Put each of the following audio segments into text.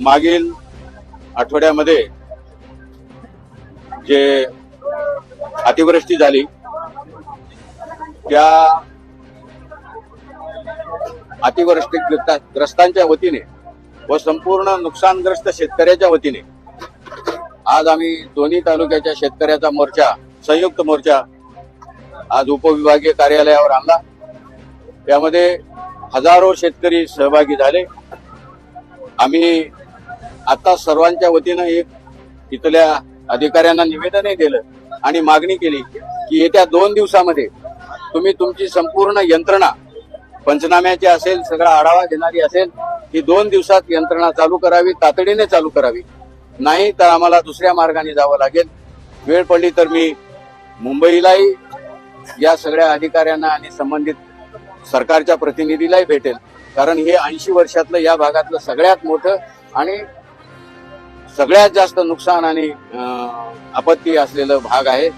मागील आठवड्यामध्ये जे अतिवृष्टी झाली त्या अतिवृष्टी ग्रस्तांच्या वतीने व संपूर्ण नुकसानग्रस्त शेतकऱ्याच्या वतीने आज आम्ही दोन्ही तालुक्याच्या शेतकऱ्याचा मोर्चा संयुक्त मोर्चा आज उपविभागीय कार्यालयावर आणला. त्यामध्ये हजारो शेतकरी सहभागी झाले. आम्ही आता सर्वांच्या वतीनं एक इथल्या अधिकाऱ्यांना निवेदनही दिलं आणि मागणी केली की येत्या दोन दिवसामध्ये तुम्ही तुमची संपूर्ण यंत्रणा पंचनाम्याची असेल सगळा आढावा घेणारी असेल ही दोन दिवसात यंत्रणा चालू करावी तातडीने चालू करावी. नाही तर आम्हाला दुसऱ्या मार्गाने जावं लागेल. वेळ पडली तर मी मुंबईलाही या सगळ्या अधिकाऱ्यांना आणि संबंधित सरकारच्या प्रतिनिधीलाही भेटेल. कारण हे ऐंशी वर्षातलं या भागातलं सगळ्यात मोठं आणि सगळ्यात जास्त नुकसान आणि आपत्ती असलेलं भाग आहे.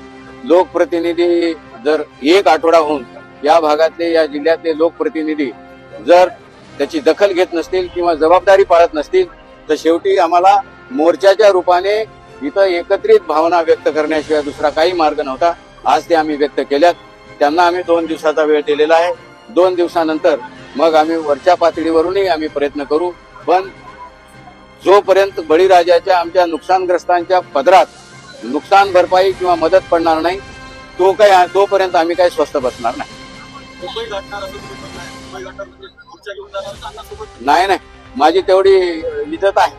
लोकप्रतिनिधी जर एक आठवडा होऊन या भागातले या जिल्ह्यातले लोकप्रतिनिधी जर त्याची दखल घेत नसतील किंवा जबाबदारी पाळत नसतील तर शेवटी आम्हाला मोर्चाच्या रूपाने इथं एकत्रित भावना व्यक्त करण्याशिवाय दुसरा काही मार्ग नव्हता. आज ते आम्ही व्यक्त केल्यात. त्यांना आम्ही दोन दिवसाचा वेळ दिलेला आहे. दोन दिवसानंतर मग आम्ही वरच्या पातळीवरूनही आम्ही प्रयत्न करू. पण जोपर्यंत बळीराजाच्या आमच्या नुकसानग्रस्तांच्या पदरात नुकसान भरपाई किंवा मदत पडणार नाही तो काय तोपर्यंत आम्ही काही स्वस्त बसणार नाही. म्हणजे नाही नाही. माझी तेवढी इज्जत आहे.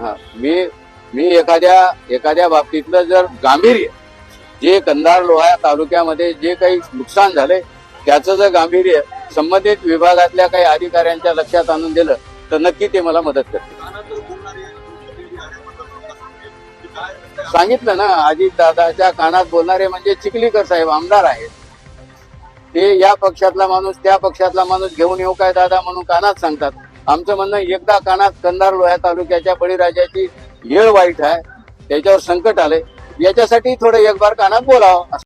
हा मी मी एखाद्या एखाद्या बाबतीतलं जर गांभीर्य जे कंधार लोहा तालुक्यामध्ये जे काही नुकसान झालंय त्याचं जर गांभीर्य संबंधित विभागातल्या काही अधिकाऱ्यांच्या लक्षात आणून दिलं तर नक्की ते मला मदत करतील. सांगितलं ना अजित दादाच्या कानात बोलणारे म्हणजे चिखलीकर साहेब आमदार आहेत. ते या पक्षातला माणूस त्या पक्षातला माणूस घेऊन येऊ काय दादा म्हणून कानात सांगतात. आमचं म्हणणं एकदा कानात कंधार लोह्या तालुक्याच्या बळीराजाची येळ वाईट आहे त्याच्यावर संकट आले याच्यासाठी थोडं एक बार कानात बोलावं.